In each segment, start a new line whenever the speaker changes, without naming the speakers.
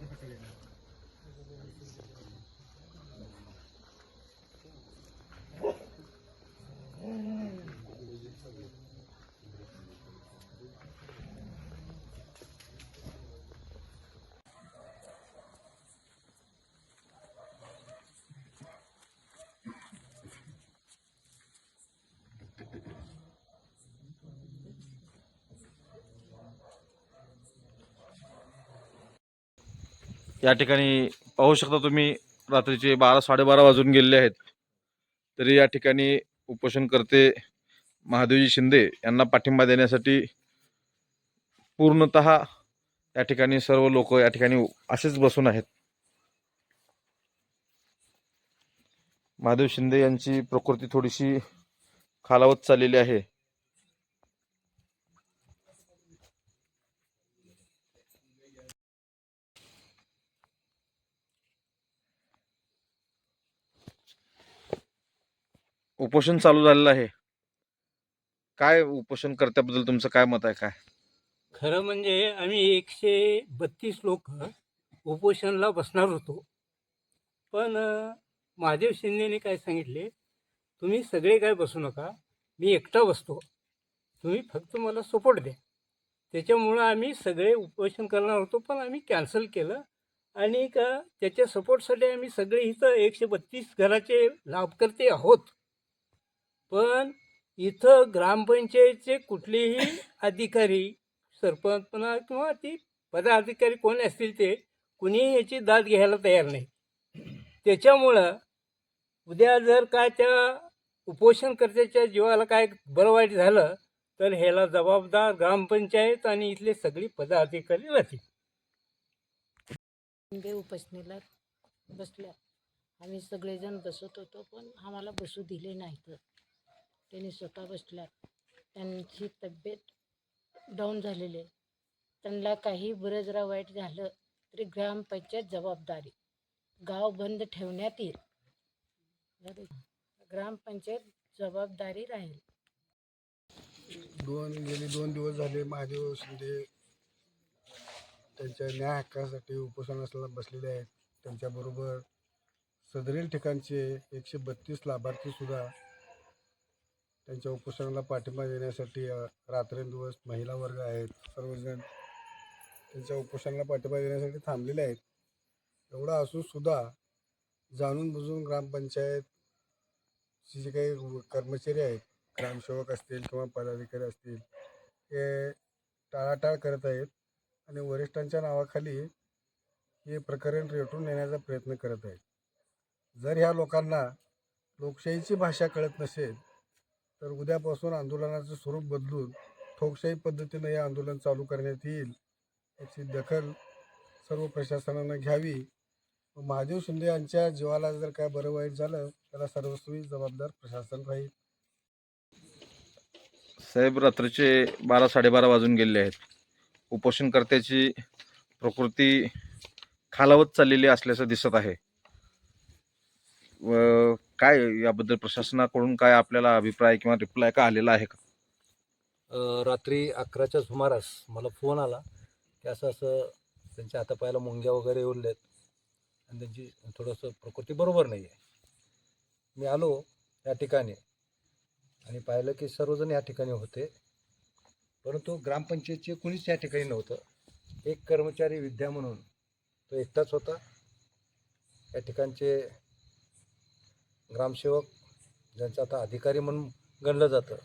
何? या ठिकाणी पाहू शकता तुम्ही रात्रीचे बारा साडेबारा वाजून गेलेले आहेत. तरी या ठिकाणी उपोषणकर्ते महादेवजी शिंदे यांना पाठिंबा देण्यासाठी पूर्णत या ठिकाणी सर्व लोक या ठिकाणी असेच बसून आहेत. महादेव शिंदे यांची प्रकृती थोडीशी खालावत चाललेली आहे. उपोषण चालू झालेलं आहे. काय उपोषण करत्याबद्दल तुमचं काय मत आहे काय?
खरं म्हणजे आम्ही एकशे बत्तीस लोक उपोषणला बसणार होतो. पण महादेव शिंदेने काय सांगितले तुम्ही सगळे काय बसू नका मी एकटा बसतो. तुम्ही फक्त मला सपोर्ट द्या. त्याच्यामुळं आम्ही सगळे उपोषण करणार होतो पण आम्ही कॅन्सल केलं. आणि का त्याच्या सपोर्टसाठी आम्ही सगळे इथं एकशे बत्तीस घराचे लाभकर्ते आहोत. पण इथं ग्रामपंचायतचे कुठलेही अधिकारी सरपंच म्हणा किंवा ती पदाधिकारी कोण असतील ते कुणीही याची दाद घ्यायला तयार नाही. त्याच्यामुळं उद्या जर काय त्या उपोषणकर्त्याच्या जीवाला काय बरं वाईट झालं तर ह्याला जबाबदार ग्रामपंचायत आणि इथले सगळे पदाधिकारी राहतील.
उपासनेला बसल्या. आम्ही सगळेजण बसत होतो पण आम्हाला बसू दिले नाहीत. त्यांनी स्वतः बसल्या. त्यांची तब्येत डाऊन झालेली आहे. त्यांना काही बरं जरा वाईट झालं तरी ग्रामपंचायत जबाबदारी. गाव बंद ठेवण्यात येईल. ग्रामपंचायत जबाबदारी राहील.
दोन गेले दोन दिवस झाले महादेव शिंदे त्यांच्या न्याय हक्कासाठी उपोषणाला बसलेले आहेत. त्यांच्याबरोबर सदरील ठिकाणचे एकशे बत्तीस लाभार्थीसुद्धा त्यांच्या उपोषणाला पाठिंबा देण्यासाठी रात्रंदिवस महिला वर्ग आहेत सर्वजण त्यांच्या उपोषणाला पाठिंबा देण्यासाठी थांबलेले आहेत. एवढं असूनसुद्धा जाणून बुजून ग्रामपंचायतचे जे काही कर्मचारी आहेत ग्रामसेवक असतील किंवा पदाधिकारी असतील हे टाळाटाळ करत आहेत आणि वरिष्ठांच्या नावाखाली हे प्रकरण रेटून नेण्याचा प्रयत्न करत आहेत. जर ह्या लोकांना लोकशाहीची भाषा कळत नसेल तर उद्यापासून आंदोलनाचं स्वरूप बदलून ठोकशाही पद्धतीनं हे आंदोलन चालू करण्यात येईल याची दखल सर्व प्रशासनानं घ्यावी. महादेव शिंदे यांच्या जीवाला जर काय बरं वाईट झालं त्याला सर्वस्वी जबाबदार प्रशासन राहील.
साहेब रात्रीचे बारा साडेबारा वाजून गेलेले आहेत. उपोषणकर्त्याची प्रकृती खालावत चाललेली असल्याचं दिसत आहे. व काय याबद्दल प्रशासनाकडून काय आपल्याला अभिप्राय किंवा रिप्लाय का आलेला आहे का?
रात्री अकराच्या सुमारास मला फोन आला की असं असं त्यांच्या हातापायाला मुंग्या वगैरे येऊन आहेत आणि त्यांची थोडंसं प्रकृती बरोबर नाही आहे मी आलो या ठिकाणी आणि पाहिलं की सर्वजण या ठिकाणी होते. परंतु ग्रामपंचायतचे कुणीच या ठिकाणी नव्हतं. एक कर्मचारी विद्या म्हणून तो एकटाच होता. या ठिकाणचे ग्रामसेवक ज्यांचं आता अधिकारी म्हणून गणलं जातं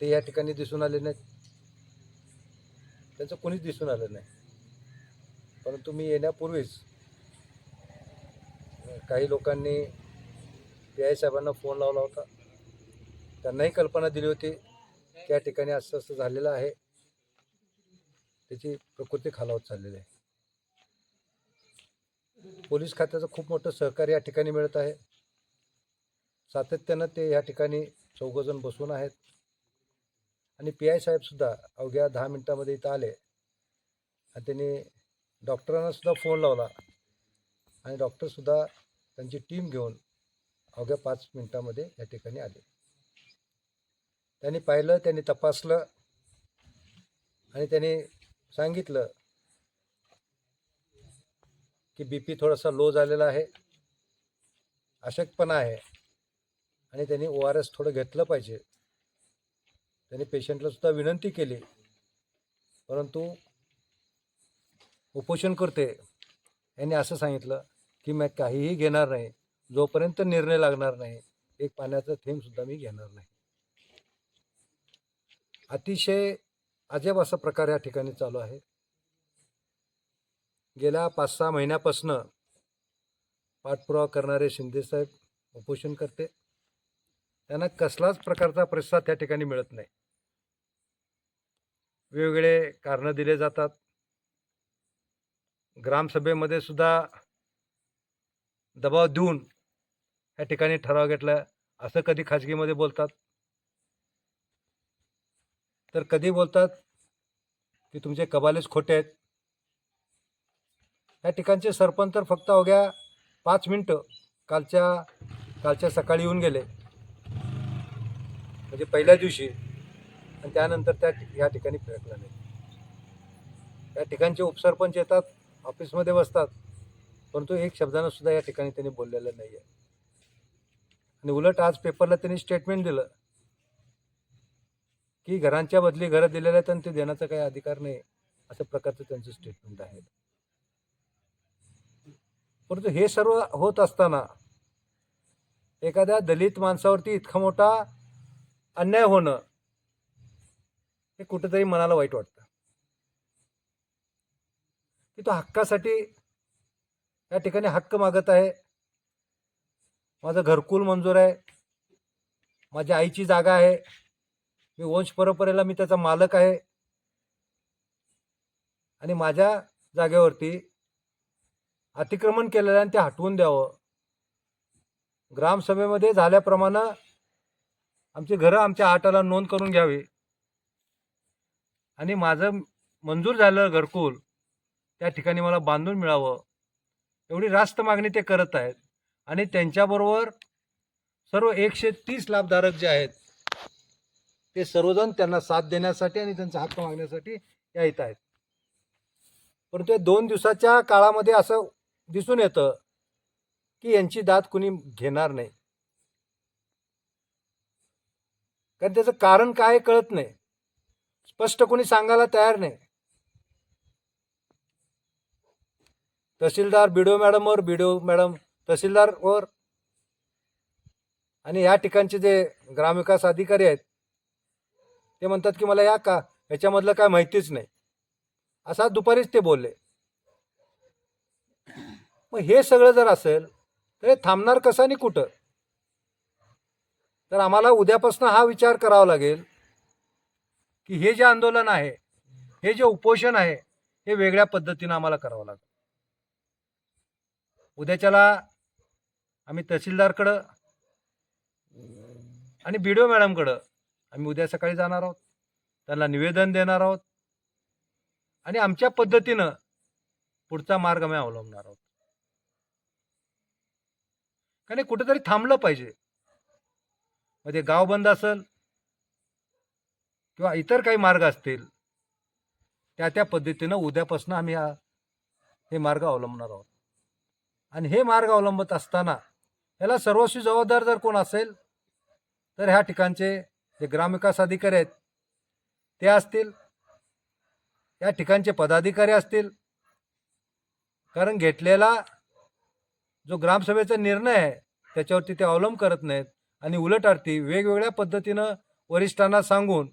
ते या ठिकाणी दिसून आले नाहीत. त्यांचं कोणीच दिसून आलं नाही. परंतु मी येण्यापूर्वीच काही लोकांनी पी आय साहेबांना फोन लावला होता. त्यांनाही कल्पना दिली होती त्या ठिकाणी असं असं झालेलं आहे. त्याची प्रकृती खालावत चाललेली आहे. पोलीस खात्याचं खूप मोठं सहकार्य या ठिकाणी मिळत आहे. सातत्यानं ते या ठिकाणी चौघजण बसून आहेत. आणि पी आय साहेबसुद्धा अवघ्या दहा मिनटामध्ये इथं आले. आणि त्यांनी डॉक्टरांना सुद्धा फोन लावला. आणि डॉक्टरसुद्धा त्यांची टीम घेऊन अवघ्या पाच मिनटामध्ये या ठिकाणी आले. त्यांनी पाहिलं त्यांनी तपासलं. आणि त्यांनी सांगितलं की बी पी थोडासा लो झालेला आहे. अशक्तपणा आहे. आणि त्यांनी ओ आर एस थोडं घेतलं पाहिजे. त्यांनी पेशंटला सुद्धा विनंती केली. परंतु उपोषण करते. यांनी असं सांगितलं की मी काहीही घेणार नाही. जोपर्यंत निर्णय लागणार नाही एक पाण्याचा थेंबसुद्धा मी घेणार नाही. अतिशय अजब असा प्रकार या ठिकाणी चालू आहे. गेल्या पाच सहा महिन्यापासनं पाठपुरावा करणारे शिंदेसाहेब उपोषण करते. त्यांना कसलाच प्रकारचा प्रतिसाद त्या ठिकाणी मिळत नाही. वेगवेगळे कारणं दिले जातात. ग्रामसभेमध्ये सुद्धा दबाव देऊन या ठिकाणी ठराव घेतला असं कधी खाजगीमध्ये बोलतात? तर कधी बोलतात की तुमचे कबालेच खोटे आहेत? या ठिकाणचे सरपंच तर फक्त अवघ्या पाच मिनटं कालच्या कालच्या सकाळी येऊन गेले. म्हणजे पहिल्या दिवशी. आणि त्यानंतर त्या ह्या या ठिकाणी फिरकला नाही. या ठिकाणचे उपसरपंच येतात ऑफिसमध्ये बसतात. परंतु एक शब्दानं सुद्धा या ठिकाणी त्यांनी बोललेलं नाही आहे आणि उलट आज पेपरला त्यांनी स्टेटमेंट दिलं. की घरांच्या बदली घरं दिलेल्या आहेत आणि ते देण्याचा काही अधिकार नाही अशा प्रकारचं त्यांचं स्टेटमेंट आहे. परंतु हे सर्व होत असताना एखाद्या दलित माणसावरती इतका मोठा अन्याय होणं हे कुठेतरी मनाला वाईट वाटतं. की तो हक्कासाठी या ठिकाणी हक्क मागत आहे. माझं घरकुल मंजूर आहे. माझ्या आईची जागा आहे. मी वंश परंपरेला मी त्याचा मालक आहे. आणि माझ्या जागेवरती अतिक्रमण केलेलं आणि ते हटवून द्यावं. ग्रामसभेमध्ये झाल्याप्रमाणे आमचे घरं आमच्या आटाला नोंद करून घ्यावी. आणि माझं मंजूर झालं घरकुल त्या ठिकाणी मला बांधून मिळावं. एवढी रास्त मागणी ते करत आहेत. आणि त्यांच्याबरोबर सर्व एकशे तीस लाभधारक जे आहेत ते सर्वजण त्यांना साथ देण्यासाठी आणि त्यांचा हक्क मागण्यासाठी या येत आहेत. परंतु या दोन दिवसाच्या काळामध्ये असं दिसून येतं की यांची दाद कुणी घेणार नाही. कारण त्याचं कारण काय कळत नाही. स्पष्ट कोणी सांगायला तयार नाही. तहसीलदार बिडो मॅडमवर बिडो मॅडम तहसीलदारवर आणि या ठिकाणचे जे ग्रामविकास अधिकारी आहेत ते म्हणतात की मला या का याच्यामधलं काय माहितीच नाही. असा दुपारीच ते बोलले. मग हे सगळं जर असेल तर हे थांबणार कसं आणि कुठं? तर आम्हाला उद्यापासून हा विचार करावा लागेल की हे जे आंदोलन आहे हे जे उपोषण आहे हे वेगळ्या पद्धतीनं आम्हाला करावं लागेल. उद्याच्याला आम्ही तहसीलदारकडं आणि बी डी ओ मॅडमकडं आम्ही उद्या सकाळी जाणार आहोत. त्यांना निवेदन देणार आहोत. आणि आमच्या पद्धतीनं पुढचा मार्ग आम्ही अवलंबणार आहोत. कारण कुठेतरी थांबलं पाहिजे. मध्ये गाव बंद असेल किंवा इतर काही मार्ग असतील त्या त्या पद्धतीनं उद्यापासून आम्ही हा हे मार्ग अवलंबणार आहोत. आणि हे मार्ग अवलंबत असताना याला सर्वस्वी जबाबदार जर कोण असेल तर ह्या ठिकाणचे जे ग्रामविकास अधिकारी आहेत ते असतील या ठिकाणचे पदाधिकारी असतील कारण घेतलेला जो ग्रामसभेचा निर्णय आहे त्याच्यावरती ते अवलंब करत नाहीत. आणि उलट अर्थी वेगवेगळ्या पद्धतीनं वरिष्ठांना सांगून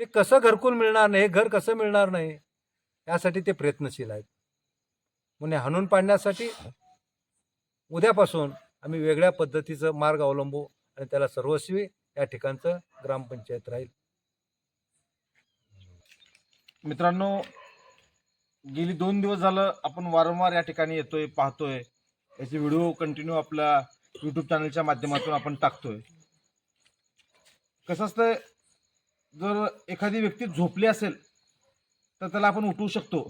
हे कसं घरकुल मिळणार नाही? हे घर कसं मिळणार नाही? यासाठी ते प्रयत्नशील आहेत. म्हणून हाणून पाडण्यासाठी उद्यापासून आम्ही वेगळ्या पद्धतीचं मार्ग अवलंबू आणि त्याला सर्वस्वी या ठिकाणचं ग्रामपंचायत राहील.
मित्रांनो गेली दोन दिवस झालं आपण वारंवार या ठिकाणी येतोय पाहतोय. याचे व्हिडिओ कंटिन्यू आपल्या यूट्यूब चॅनलच्या माध्यमातून आपण टाकतोय. कसं असतंय जर एखादी व्यक्ती झोपली असेल तर त्याला आपण उठवू शकतो.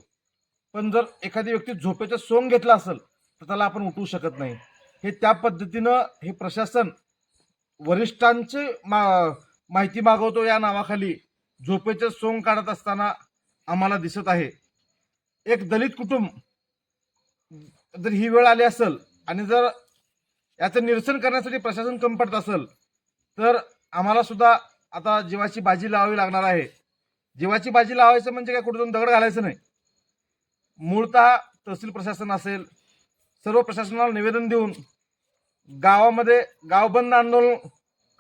पण जर एखादी व्यक्ती झोपेचं सोंग घेतला असेल तर त्याला आपण उठवू शकत नाही. हे त्या पद्धतीनं हे प्रशासन वरिष्ठांचे मा माहिती मागवतो या नावाखाली. झोपेचे सोंग काढत असताना आम्हाला दिसत आहे. एक दलित कुटुंब जर ही वेळ आली असेल आणि जर याचं निरसन करण्यासाठी प्रशासन कमी पडत असेल तर आम्हाला सुद्धा आता जीवाची बाजी लावावी लागणार आहे. जीवाची बाजी लावायचं म्हणजे काय? कुठून दगड घालायचं नाही. मूळतः तहसील प्रशासन असेल सर्व प्रशासनाला निवेदन देऊन गावामध्ये गावबंद आंदोलन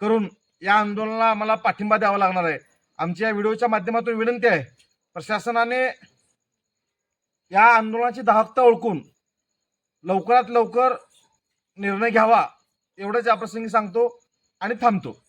करून या आंदोलनाला आम्हाला पाठिंबा द्यावा लागणार आहे. आमच्या या व्हिडिओच्या माध्यमातून विनंती आहे प्रशासनाने या आंदोलनाची दाहकता ओळखून लवकरात लवकर निर्णय घ्यावा एवढंच या प्रसंगी सांगतो आणि थांबतो.